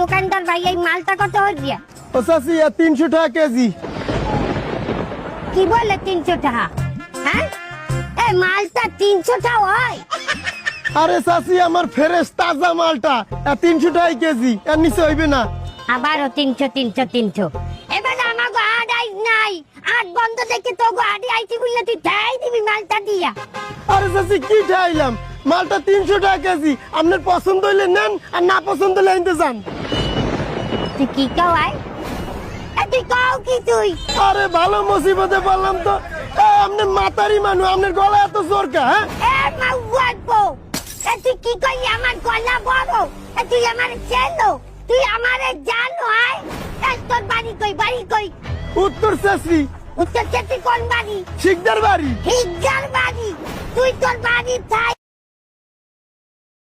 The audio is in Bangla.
দোকানদার ভাই এই মালটা কত হচ্ছে ও চাচি তিনশো টাকা কেজি। কি বলে তিনশো টাকা? হ্যাঁ? এই মালটা তিনশো টাকা হয়? আরে চাচি আমার ফ্রেশ তাজা মালটা। তিনশো টাকা কেজি এর নিচে হইবে না। আবারও তিনশো তিনশো তিনশো। এবার আমার আট আইস নাই। আট বন্ধ দেখে তো আড়ি আইছি বুঝলে তুই তাই দিবি মালটা দিয়া। আরে চাচি কি ঠাইলাম? মালটা তিনশো টাকা কেজি। আপনার পছন্দ হইলে নেন আর না পছন্দ হইলে আনতে যান। তুই কি কাওয়াই তুই কাও কি তুই? আরে ভালো মুসিবতে পারলাম তো। আপনি মাতারি মানুষ আপনার গলা এত জোর কা হ্যাঁ? মা তুই কি কই আমার গলা বড়? তুই আমার চেনো তুই আমারে জানো আয় তোর বাড়ি কই বাড়ি কই? উত্তর চাষি। উত্তর চেতি কোন বাড়ি? শিকদার বাড়ি। হিজার বাড়ি। তুই তোর বাড়ি থাই